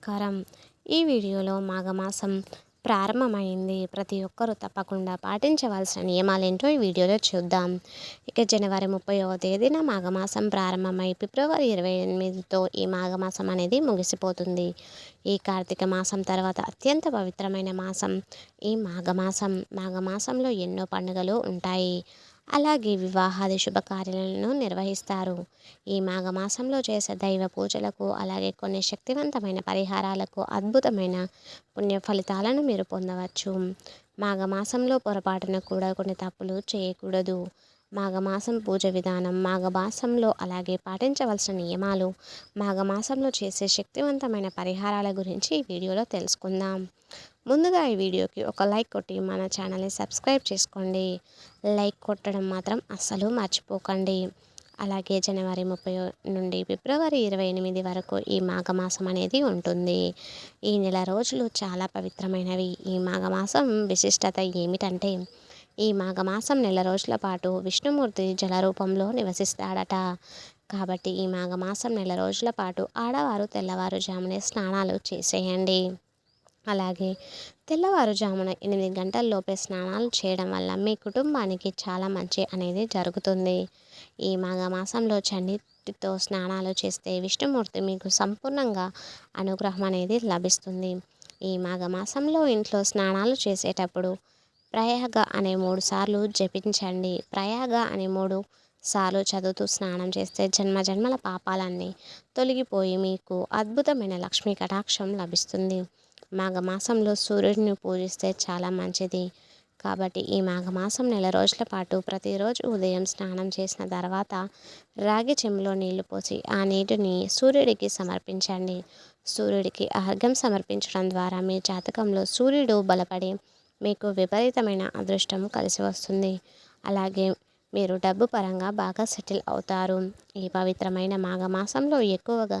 నమస్కారం. ఈ వీడియోలో మాఘమాసం ప్రారంభమైంది. ప్రతి ఒక్కరూ తప్పకుండా పాటించవలసిన నియమాలేంటో ఈ వీడియోలో చూద్దాం. ఇక జనవరి ముప్పైవ తేదీన మాఘమాసం ప్రారంభమై ఫిబ్రవరి ఇరవై ఎనిమిదితో ఈ మాఘమాసం అనేది ముగిసిపోతుంది. ఈ కార్తీక మాసం తర్వాత అత్యంత పవిత్రమైన మాసం ఈ మాఘమాసం. మాఘమాసంలో ఎన్నో పండుగలు ఉంటాయి. అలాగే వివాహాది శుభకార్యాలను నిర్వహిస్తారు. ఈ మాఘమాసంలో చేసే దైవ పూజలకు అలాగే కొన్ని శక్తివంతమైన పరిహారాలకు అద్భుతమైన పుణ్య ఫలితాలను మీరు పొందవచ్చు. మాఘమాసంలో పొరపాటున కూడా కొన్ని తప్పులు చేయకూడదు. మాఘమాసం పూజ విధానం మాఘమాసంలో అలాగే పాటించవలసిన నియమాలు మాఘమాసంలో చేసే శక్తివంతమైన పరిహారాల గురించి ఈ వీడియోలో తెలుసుకుందాం. ముందుగా ఈ వీడియోకి ఒక లైక్ కొట్టి మన ఛానల్ని సబ్స్క్రైబ్ చేసుకోండి. లైక్ కొట్టడం మాత్రం అస్సలు మర్చిపోకండి. అలాగే జనవరి ముప్పై నుండి ఫిబ్రవరి ఇరవై ఎనిమిది వరకు ఈ మాఘమాసం అనేది ఉంటుంది. ఈ నెల రోజులు చాలా పవిత్రమైనవి. ఈ మాఘమాసం విశిష్టత ఏమిటంటే ఈ మాఘమాసం నెల రోజుల పాటు విష్ణుమూర్తి జల రూపంలో నివసిస్తాడట. కాబట్టి ఈ మాఘమాసం నెల రోజుల పాటు ఆడవారు తెల్లవారుజామునే స్నానాలు చేసేయండి. అలాగే తెల్లవారుజామున ఎనిమిది గంటల్లోపే స్నానాలు చేయడం వల్ల మీ కుటుంబానికి చాలా మంచి అనేది జరుగుతుంది. ఈ మాఘమాసంలో చండితో స్నానాలు చేస్తే విష్ణుమూర్తి మీకు సంపూర్ణంగా అనుగ్రహం అనేది లభిస్తుంది. ఈ మాఘమాసంలో ఇంట్లో స్నానాలు చేసేటప్పుడు ప్రయాగ అనే మూడు సార్లు జపించండి. ప్రయాగ అనే మూడు సార్లు చదువుతూ స్నానం చేస్తే జన్మ జన్మల పాపాలన్నీ తొలగిపోయి మీకు అద్భుతమైన లక్ష్మీ కటాక్షం లభిస్తుంది. మాఘమాసంలో సూర్యుడిని పూజిస్తే చాలా మంచిది. కాబట్టి ఈ మాఘమాసం నెల రోజుల పాటు ప్రతిరోజు ఉదయం స్నానం చేసిన తర్వాత రాగి చెంబులో నీళ్ళు పోసి ఆ నీటిని సూర్యుడికి సమర్పించండి. సూర్యుడికి అర్ఘ్యం సమర్పించడం ద్వారా మీ జాతకంలో సూర్యుడు బలపడి మీకు విపరీతమైన అదృష్టం కలిసి వస్తుంది. అలాగే మీరు డబ్బు పరంగా బాగా సెటిల్ అవుతారు. ఈ పవిత్రమైన మాఘమాసంలో ఎక్కువగా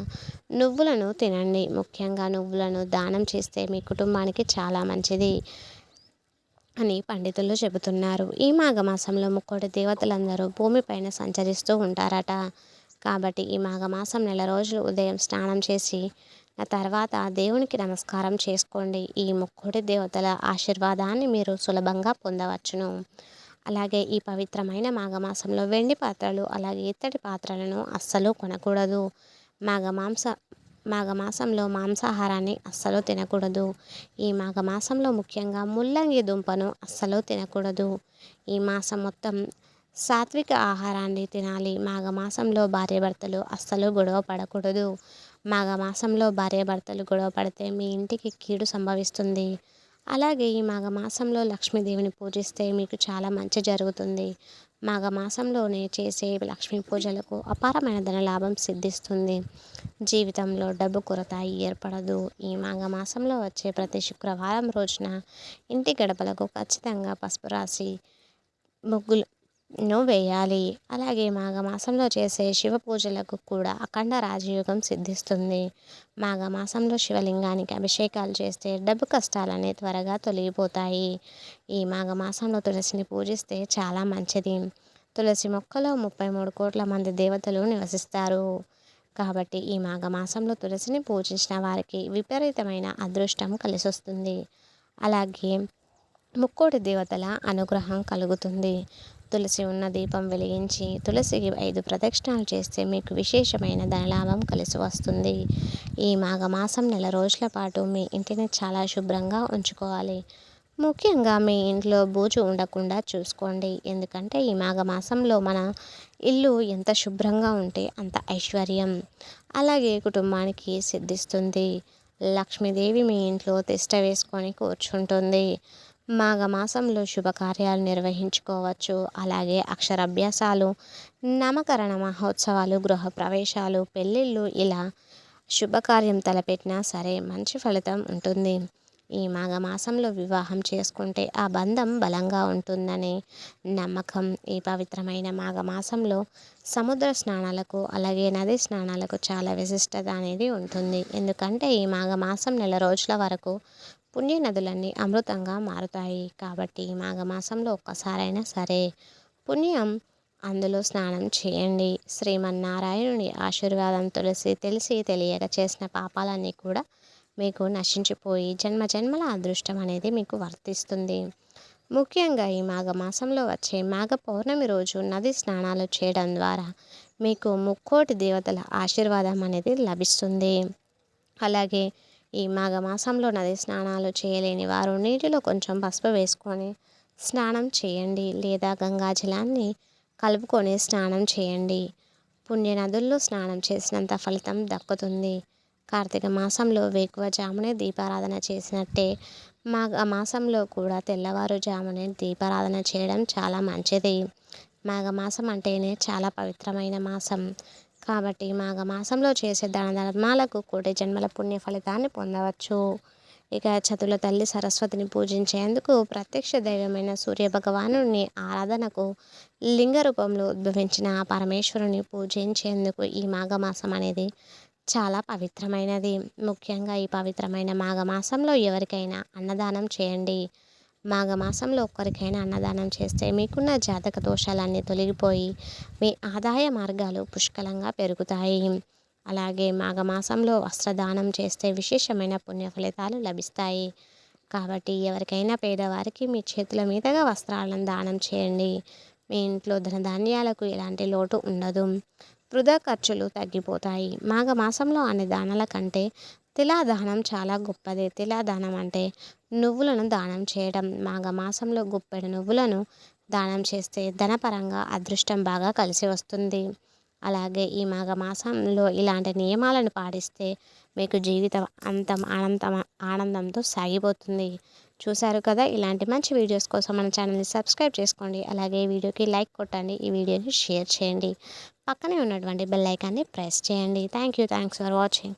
నువ్వులను తినండి. ముఖ్యంగా నువ్వులను దానం చేస్తే మీ కుటుంబానికి చాలా మంచిది అని పండితులు చెబుతున్నారు. ఈ మాఘమాసంలో ముక్కోటి దేవతలందరూ భూమిపైన సంచరిస్తూ ఉంటారట. కాబట్టి ఈ మాఘమాసం నెల రోజులు ఉదయం స్నానం చేసి ఆ తర్వాత దేవునికి నమస్కారం చేసుకోండి. ఈ ముక్కోటి దేవతల ఆశీర్వాదాన్ని మీరు సులభంగా పొందవచ్చును. అలాగే ఈ పవిత్రమైన మాఘమాసంలో వెండి పాత్రలు అలాగే ఇత్తడి పాత్రలను అస్సలు కొనకూడదు. మాఘమాంస మాఘమాసంలో మాంసాహారాన్ని అస్సలు తినకూడదు. ఈ మాఘమాసంలో ముఖ్యంగా ముల్లంగి దుంపను అస్సలు తినకూడదు. ఈ మాసం మొత్తం సాత్విక ఆహారాన్ని తినాలి. మాఘమాసంలో భార్యాభర్తలు అస్సలు గొడవ పడకూడదు. మాఘమాసంలో భార్యాభర్తలు గొడవ పడితే మీ ఇంటికి కీడు సంభవిస్తుంది. అలాగే ఈ మాఘమాసంలో లక్ష్మీదేవిని పూజిస్తే మీకు చాలా మంచి జరుగుతుంది. మాఘమాసంలోనే చేసే లక్ష్మీ పూజలకు అపారమైన ధనలాభం సిద్ధిస్తుంది. జీవితంలో డబ్బు కొరత ఏర్పడదు. ఈ మాఘమాసంలో వచ్చే ప్రతి శుక్రవారం రోజున ఇంటి గడపలకు ఖచ్చితంగా పసుపు రాసి ముగ్గులు ను వేయాలి. అలాగే మాఘమాసంలో చేసే శివ పూజలకు కూడా అఖండ రాజయోగం సిద్ధిస్తుంది. మాఘమాసంలో శివలింగానికి అభిషేకాలు చేస్తే డబ్బు కష్టాలనే త్వరగా తొలగిపోతాయి. ఈ మాఘమాసంలో తులసిని పూజిస్తే చాలా మంచిది. తులసి మొక్కలో ముప్పై మూడు కోట్ల మంది దేవతలు నివసిస్తారు. కాబట్టి ఈ మాఘమాసంలో తులసిని పూజించిన వారికి విపరీతమైన అదృష్టం కలిసొస్తుంది. అలాగే ముక్కోటి దేవతల అనుగ్రహం కలుగుతుంది. తులసి ఉన్న దీపం వెలిగించి తులసికి ఐదు ప్రదక్షిణాలు చేస్తే మీకు విశేషమైన ధనలాభం కలిసి వస్తుంది. ఈ మాఘమాసం నెల రోజుల పాటు మీ ఇంటిని చాలా శుభ్రంగా ఉంచుకోవాలి. ముఖ్యంగా మీ ఇంట్లో బూజు ఉండకుండా చూసుకోండి. ఎందుకంటే ఈ మాఘమాసంలో మన ఇల్లు ఎంత శుభ్రంగా ఉంటే అంత ఐశ్వర్యం. అలాగే కుటుంబానికి సిద్ధిస్తుంది. లక్ష్మీదేవి మీ ఇంట్లో తిష్ట వేసుకొని కూర్చుంటుంది. మాఘమాసంలో శుభకార్యాలు నిర్వహించుకోవచ్చు. అలాగే అక్షరాభ్యాసాలు నామకరణ మహోత్సవాలు గృహప్రవేశాలు పెళ్ళిళ్ళు ఇలా శుభకార్యం తలపెట్టినా సరే మంచి ఫలితం ఉంటుంది. ఈ మాఘమాసంలో వివాహం చేసుకుంటే ఆ బంధం బలంగా ఉంటుందని నమ్మకం. ఈ పవిత్రమైన మాఘమాసంలో సముద్ర స్నానాలకు అలాగే నది స్నానాలకు చాలా విశిష్టత అనేది ఉంటుంది. ఎందుకంటే ఈ మాఘమాసం నెల రోజుల వరకు పుణ్య నదులన్నీ అమృతంగా మారుతాయి కాబట్టి మాఘమాసంలో ఒక్కసారైనా సరే పుణ్యం అందులో స్నానం చేయండి. శ్రీమన్నారాయణుని ఆశీర్వాదం తులసి తెలిసి తెలియక చేసిన పాపాలన్నీ కూడా మీకు నశించిపోయి జన్మ జన్మల అదృష్టం అనేది మీకు వర్తిస్తుంది. ముఖ్యంగా ఈ మాఘమాసంలో వచ్చే మాఘ పౌర్ణమి రోజు నది స్నానాలు చేయడం ద్వారా మీకు ముక్కోటి దేవతల ఆశీర్వాదం అనేది లభిస్తుంది. అలాగే ఈ మాఘమాసంలో నది స్నానాలు చేయలేని వారు నీటిలో కొంచెం పసుపు వేసుకొని స్నానం చేయండి లేదా గంగాజలాన్ని కలుపుకొని స్నానం చేయండి. పుణ్య నదుల్లో స్నానం చేసినంత ఫలితం దక్కుతుంది. కార్తీక మాసంలో వేకువజామునే దీపారాధన చేసినట్టే మాఘ మాసంలో కూడా తెల్లవారుజామునే దీపారాధన చేయడం చాలా మంచిది. మాఘమాసం అంటేనే చాలా పవిత్రమైన మాసం. కాబట్టి మాఘమాసంలో చేసే దాన ధర్మాలకు కోటి జన్మల పుణ్య ఫలితాన్ని పొందవచ్చు. ఇక చతుల తల్లి సరస్వతిని పూజించేందుకు ప్రత్యక్ష దైవమైన సూర్యభగవాను ఆరాధనకు లింగ రూపంలో ఉద్భవించిన పరమేశ్వరుని పూజించేందుకు ఈ మాఘమాసం అనేది చాలా పవిత్రమైనది. ముఖ్యంగా ఈ పవిత్రమైన మాఘమాసంలో ఎవరికైనా అన్నదానం చేయండి. మాఘమాసంలో ఒక్కరికైనా అన్నదానం చేస్తే మీకున్న జాతక దోషాలన్నీ తొలగిపోయి మీ ఆదాయ మార్గాలు పుష్కలంగా పెరుగుతాయి. అలాగే మాఘమాసంలో వస్త్రదానం చేస్తే విశేషమైన పుణ్య ఫలితాలు లభిస్తాయి. కాబట్టి ఎవరికైనా పేదవారికి మీ చేతుల మీదుగా వస్త్రాలను దానం చేయండి. మీ ఇంట్లో ధనధాన్యాలకు ఎలాంటి లోటు ఉండదు. వృధా ఖర్చులు తగ్గిపోతాయి. మాఘమాసంలో అనే దానాల కంటే తిలాదానం చాలా గొప్పది. తిలాదానం అంటే నువ్వులను దానం చేయడం. మాఘమాసంలో గుప్పెడు నువ్వులను దానం చేస్తే ధనపరంగా అదృష్టం బాగా కలిసి వస్తుంది. అలాగే ఈ మాఘమాసంలో ఇలాంటి నియమాలను పాటిస్తే మీకు జీవితం అంతం ఆనందం ఆనందంతో సాగిపోతుంది. చూశారు కదా? ఇలాంటి మంచి వీడియోస్ కోసం మన ఛానల్ని సబ్స్క్రైబ్ చేసుకోండి. అలాగే ఈ వీడియోకి లైక్ కొట్టండి. ఈ వీడియోని షేర్ చేయండి. పక్కనే ఉన్నటువంటి బెల్ ఐకాన్ని ప్రెస్ చేయండి. Thank you. Thanks for watching.